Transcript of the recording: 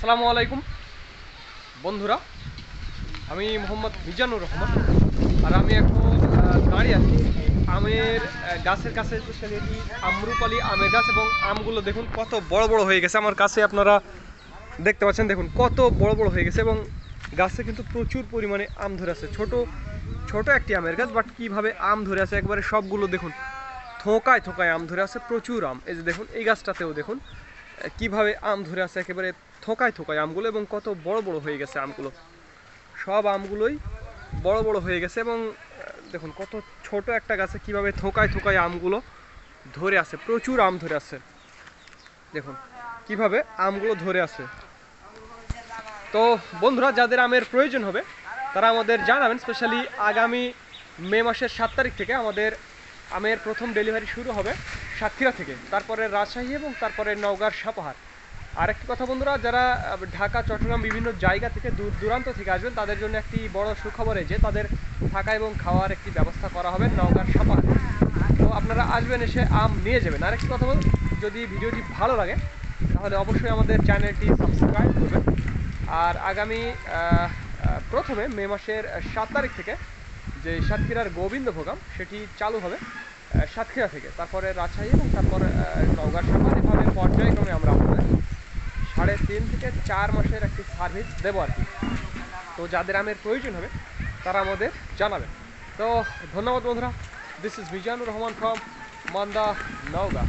আসসালামু আলাইকুম। বন্ধুরা, আমি মোহাম্মদ মিজানুর রহমান, আর আমি এখন দাঁড়িয়ে আছি। আমের গাছের কাছে স্পেশালি এটি আমরুপালি আমের গাছ এবং আমগুলো দেখুন কত বড় বড় হয়ে গেছে। আমার কাছে আপনারা দেখতে পাচ্ছেন, দেখুন কত বড় বড় হয়ে গেছে এবং গাছে কিন্তু প্রচুর পরিমাণে আম ধরে আছে। ছোট ছোট একটি আমের গাছ বাট কীভাবে আম ধরে আছে একবারে সবগুলো দেখুন। থোকায় থোকায় আম ধরে আছে, প্রচুর আম। এই যে দেখুন, এই গাছটাতেও দেখুন কীভাবে আম ধরে আছে একেবারে থোকায় থোকায় আমগুলো এবং কত বড় বড় হয়ে গেছে আমগুলো। সব আমগুলোই বড় বড় হয়ে গেছে এবং দেখুন কত ছোট একটা গাছে কীভাবে থোকায় থোকায় আমগুলো ধরে আছে, প্রচুর আম ধরে আছে। দেখুন কীভাবে আমগুলো ধরে আছে। তো বন্ধুরা, যাদের আমের প্রয়োজন হবে, তারা আমাদের জানাবেন, স্পেশালি আগামী মে মাসের সাত তারিখ থেকে আমাদের আমের প্রথম ডেলিভারি শুরু হবে সাতক্ষীরা থেকে, তারপরে রাজশাহী এবং তারপরে নওগাঁর সাপাহার। আরেকটি কথা বন্ধুরা, যারা ঢাকা, চট্টগ্রাম বিভিন্ন জায়গা থেকে দূর দূরান্ত থেকে আসবেন, তাদের জন্য একটি বড় সুখবর যে, তাদের থাকা এবং খাওয়ার একটি ব্যবস্থা করা হবে নওগাঁর সাপাহার। তো আপনারা আসবেন এসে আম নিয়ে যাবেন। আরেকটি কথা বলুন যদি ভিডিওটি ভালো লাগে, তাহলে অবশ্যই আমাদের চ্যানেলটি সাবস্ক্রাইব করবেন। আর আগামী প্রথমে মে মাসের সাত তারিখ থেকে যে সাতক্ষীরার গোবিন্দ ভোগাম, সেটি চালু হবে। সাতক্ষীরা থেকে। তারপরে রাজশাহী এবং তারপরে নওগাঁ সাপার এভাবে পর্যায়ক্রমে আমরা আপনাদের সাড়ে তিন থেকে চার মাসের একটি সার্ভিস দেবো আর কি। তো যাদের আমের প্রয়োজন হবে, তারা আমাদের জানাবেন তো ধন্যবাদ বন্ধুরা। This is Mizanur Rahman from Manda Naogaon